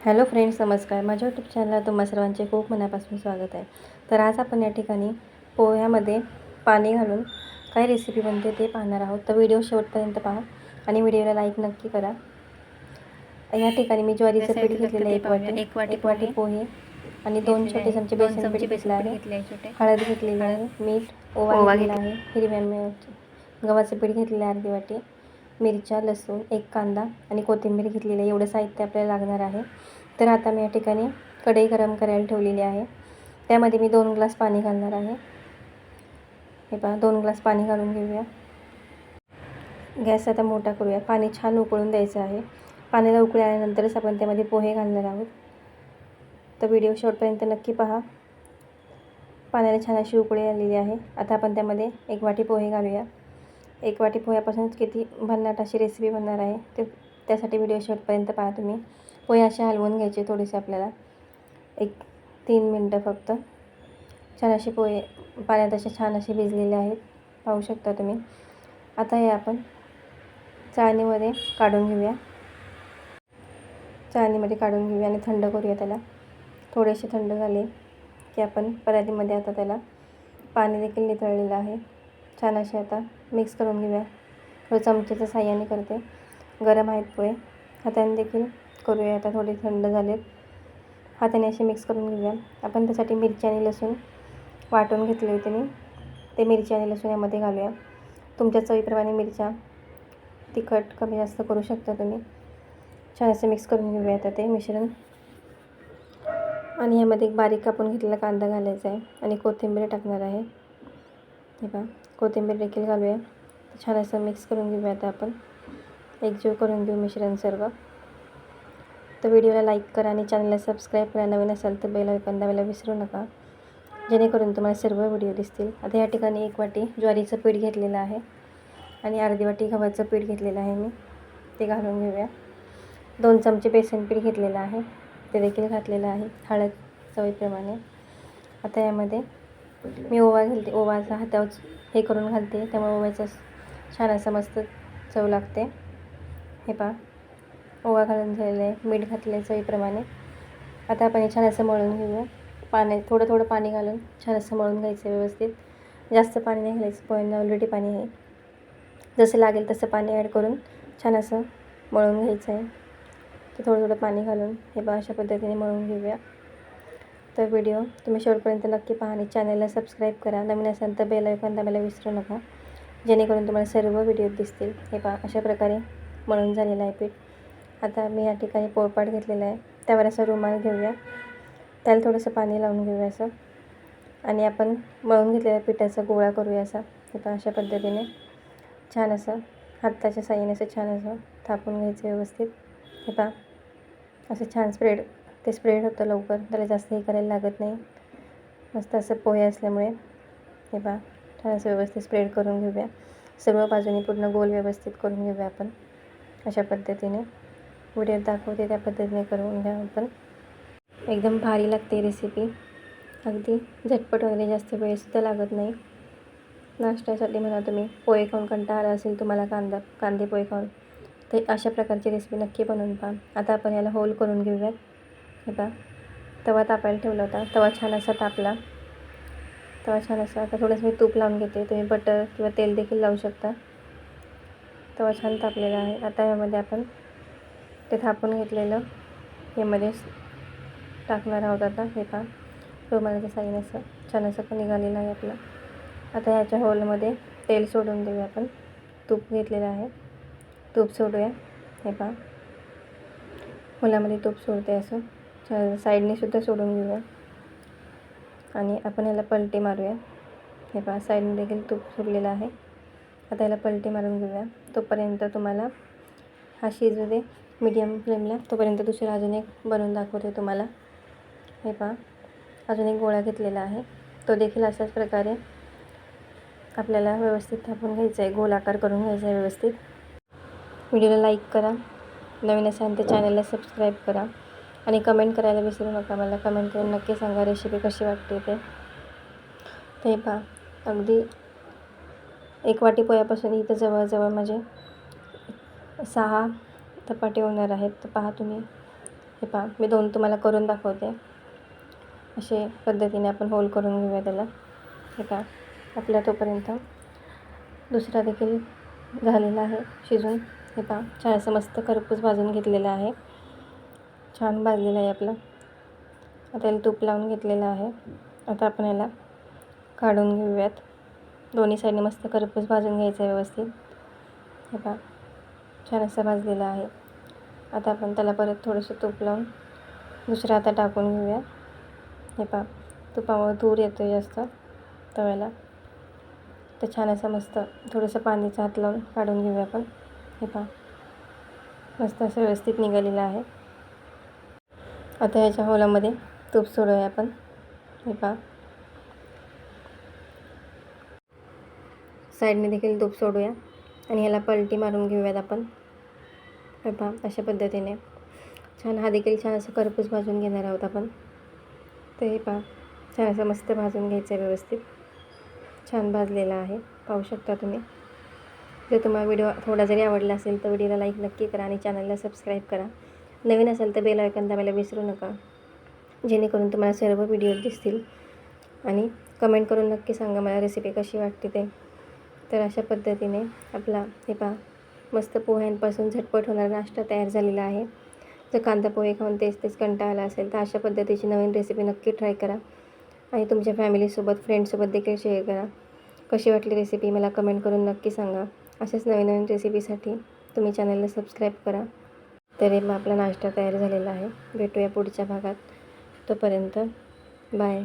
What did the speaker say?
Hello friends नमस्कार. माझ्या YouTube चॅनलला तुम्हा सर्वांचे खूप मनापासून स्वागत आहे. तर आज आपण या ठिकाणी पोह्यामध्ये पाणी घालून काय रेसिपी बनते ते पाहणार आहोत. तर व्हिडिओ शेवटपर्यंत पहा आणि व्हिडिओला लाईक नक्की करा. या ठिकाणी मी ज्वारीचं पीठ घेतलेलं आहे एक वाटी. एक वाटी एक वाटी पोहे. आणि दोन छोटे चमचे बेसन पीठ घेतलं आहे. हळद घेतलेली आहे मीठ ओवा घेतलेला आहे हिरव्या गव्हाचं पीठ घेतलेलं आहे अर्धी वाटी. मिरच्या लसूण एक कांदा आणि कोथिंबीर घेतलेली आहे. एवढं साहित्य आपल्याला लागणार आहे. तर आता मी या ठिकाणी कढई गरम करायला ठेवलेली आहे. त्यामध्ये मी दोन ग्लास पाणी घालणार आहे. हे पहा दोन ग्लास पाणी घालून घेऊया. गॅस आता मोठा करूया. पाणी छान उकळून द्यायचं आहे. पाण्याला उकळी आल्यानंतरच आपण त्यामध्ये पोहे घालणार आहोत. तर व्हिडिओ शॉर्टपर्यंत नक्की पहा. पाण्याला छान अशी उकळी आलेली आहे. आता आपण त्यामध्ये एक वाटी पोहे घालूया. एक वाटी पोह्यापासूनच किती भन्नाट अशी रेसिपी बनणार आहे. ते त्यासाठी व्हिडिओ शेवटपर्यंत पहा तुम्ही. पोहे असे हलवून घ्यायचे थोडेसे आपल्याला. एक तीन मिनटं फक्त. छान असे पोहे पाण्यात असे छान असे भिजलेले आहेत. पाहू शकता तुम्ही. आता हे आपण चाळणीमध्ये काढून घेऊया. चाळणीमध्ये काढून घेऊया आणि थंड करूया त्याला. थोडेसे थंड झाले की आपण परातीमध्ये आता त्याला पाणी देखील नितळलेलं आहे. छान असे आता मिक्स करून घेऊया. थोडं चमच्याच्या साह्याने करते. गरम आहेत पोहे. हाताने देखील करूया आता थोडे थंड झालेत. हाताने असे मिक्स करून घेऊया. आपण त्यासाठी मिरची आणि लसूण वाटून घेतले होते मी. ते मिरची आणि लसूण यामध्ये घालूया. तुमच्या चवीप्रमाणे मिरच्या तिखट कमी जास्त करू शकता तुम्ही. छान असं मिक्स करून घेऊया आता ते मिश्रण. आणि ह्यामध्ये एक बारीक कापून घेतलेला कांदा घालायचा आहे. आणि कोथिंबीर टाकणार आहे. हे पहा. कोथिंबीर देखील घालूया. छान असं मिक्स करून घेऊया आता आपण. एकजीव करून घेऊ मिश्रण सर्व. तर व्हिडिओला लाईक करा आणि चॅनलला सबस्क्राईब करा. नवीन असाल तर बेल आयकॉन दाबायला विसरू नका. जेणेकरून तुम्हाला सर्व व्हिडिओ दिसतील. आता या ठिकाणी एक वाटी ज्वारीचं पीठ घेतलेलं आहे. आणि अर्धी वाटी गव्हाचं पीठ घेतलेलं आहे मी. ते घालून घेऊया. दोन चमचे बेसन पीठ घेतलेलं आहे. ते देखील घातलेलं आहे. हळद चवीप्रमाणे. आता यामध्ये मी ओवा घालते ओवाचा हातावर हे करून घालते. त्यामुळे ओव्याचं छान असं मस्त चव लागते. हे पहा. ओवा घालून झालेलं आहे. मीठ घातलं आहे चवीप्रमाणे. आता आपण हे छान असं मळून घेऊया. पाण्यात थोडं थोडं पाणी घालून छान असं मळून घ्यायचं व्यवस्थित. जास्त पाणी नाही घालायचं. पोह्यांना ऑलरेडी पाणी आहे. जसं लागेल तसं पाणी ॲड करून छान असं मळून घ्यायचं आहे. तर थोडं थोडं पाणी घालून हे बा अशा पद्धतीने मळून घेऊया. तर व्हिडिओ तुम्ही शेवटपर्यंत नक्की पहा आणि चॅनलला सबस्क्राईब करा. नवीन असाल तर बेल ऐकून दाबायला विसरू नका. जेणेकरून तुम्हाला सर्व व्हिडिओ दिसतील. हे पहा अशा प्रकारे मळून झालेलं आहे पीठ. आता मी या ठिकाणी पोळपाट घेतलेला आहे. त्यावर असं रुमाल घेऊया. त्याला थोडंसं पाणी लावून घेऊया असं. आणि आपण मळून घेतलेल्या पिठाचा गोळा करूया असा. हे पहा अशा पद्धतीने. छान असं हाताच्या साईने असं छान असं थापून घ्यायचं व्यवस्थित. हे पहा असं छान स्प्रेड ते स्प्रेड होतं लवकर. त्याला जास्त हे करायला लागत नाही. मस्त असं पोहे असल्यामुळे. हे पहा. छान असं व्यवस्थित स्प्रेड करून घेऊया. सर्व बाजूने पूर्ण गोल व्यवस्थित करून घेऊया आपण. अशा पद्धतीने. व्हिडिओ दाखवते त्या पद्धतीने करून घ्या आपण. एकदम भारी लागते रेसिपी अगदी झटपट वगैरे जास्त वेळसुद्धा लागत नाही. नाश्त्यासाठी म्हणा तुम्ही. पोहे खाऊन कंटाळा असेल तुम्हाला कांदा कांदे पोहे खाऊन. तर अशा प्रकारची रेसिपी नक्की बनवून पहा. आता आपण याला होल करून घेऊयात. हे पहा तवा तापायला ठेवला होता. तवा छान असा तापला. तवा छान असा. आता थोडंसं मी तूप लावून घेते. तुम्ही बटर किंवा तेल देखील लावू शकता. तवा छान तापलेला आहे. आता यामध्ये आपण ते थापून घेतलेलं यामध्ये टाकणार आहोत आता. हे पहा. रुमालाच्या साईन असं. छान असं निघालेलं आहे आपलं. आता ह्याच्या होलमध्ये तेल सोडून देऊया आपण. तूप घेतलेलं आहे. तूप सोडूया. हे पहा. होलामध्ये तूप सोडते असं. साईडने सुद्धा सोडून घेऊया. आणि आपण याला पलटी मारूया. हे पहा साईडने देखील तूप सोडलेलं आहे. आता याला पलटी मारून घेऊया. तोपर्यंत तुम्हाला हा शिजू दे मीडियम फ्लेमला तोपर्यंत दुसरा अजून एक बनवून दाखवते तुम्हाला. हे पहा अजून एक गोळा घेतलेला आहे. तो देखील अशाच प्रकारे आपल्याला व्यवस्थित थापून घ्यायचा आहे. गोल आकार करून घ्यायचा आहे व्यवस्थित. व्हिडिओला लाईक करा. नवीन असाल तर चॅनलला सबस्क्राईब करा. आणि कमेंट करायला विसरू नका मला. कमेंट करून नक्की सांगा रेसिपी कशी वाटते ते. ते पहा. अगदी एक वाटी पोह्यापासून इथं जवळजवळ म्हणजे सहा चपाटी होणार आहेत. तर पहा तुम्ही. हे पहा. मी दोन तुम्हाला करून दाखवते. असे पद्धतीने आपण होल करून घेऊया त्याला. हे पहा. आपल्या तोपर्यंत दुसरा देखील झालेला आहे. शिजून. हे पहा. छानसं मस्त खरपूस भाजून घेतलेलं आहे. छान भाजलेलं आहे आपलं. आता याला तूप लावून घेतलेलं आहे. आता आपण याला काढून घेऊयात. दोन्ही साईडने मस्त करपूस भाजून घ्यायचं आहे व्यवस्थित. हे पहा छान असं भाजलेलं आहे. आता आपण त्याला परत थोडंसं तूप लावून दुसरं आता टाकून घेऊया. हे पहा तुपामुळे धूर येतो जास्त. तव्याला तर छान असं मस्त थोडंसं पाण्याचा हात लावून काढून घेऊया आपण. हे पहा मस्त असं व्यवस्थित निघालेलं आहे. आता ह्याच्या हॉलामध्ये तूप सोडूया आपण. हे पहा. साईडने देखील तूप सोडूया आणि ह्याला पलटी मारून घेऊयात आपण. हे पहा अशा पद्धतीने. छान हा देखील छान असं करपूस भाजून घेणार आहोत आपण. तर हे पहा छान असं मस्त भाजून घ्यायचं आहे व्यवस्थित. छान भाजलेला आहे पाहू शकता तुम्ही. जर तुम्हाला व्हिडिओ थोडा जरी आवडला असेल तर व्हिडिओला लाईक नक्की करा आणि चॅनलला सबस्क्राईब करा. नवीन असेल तर बेल ऐकन दाबायला विसरू नका. जेणेकरून तुम्हाला सर्व व्हिडिओ दिसतील. आणि कमेंट करून नक्की सांगा मला रेसिपी कशी वाटते ते. तर अशा पद्धतीने आपला हे पहा मस्त पोह्यांपासून झटपट होणारा नाश्ता तयार झालेला आहे. जर कांदा पोहे खाऊन तेच तेच कंटाळा आला असेल तर अशा पद्धतीची नवीन रेसिपी नक्की ट्राय करा. आणि तुमच्या फॅमिलीसोबत फ्रेंडसोबत देखील शेअर करा. कशी वाटली रेसिपी मला कमेंट करून नक्की सांगा. अशाच नवीन नवीन रेसिपीसाठी तुम्ही चॅनलला सबस्क्राईब करा. तरी मग आपला नाश्ता तयार झालेला आहे. भेटूया पुढच्या भागात. तोपर्यंत बाय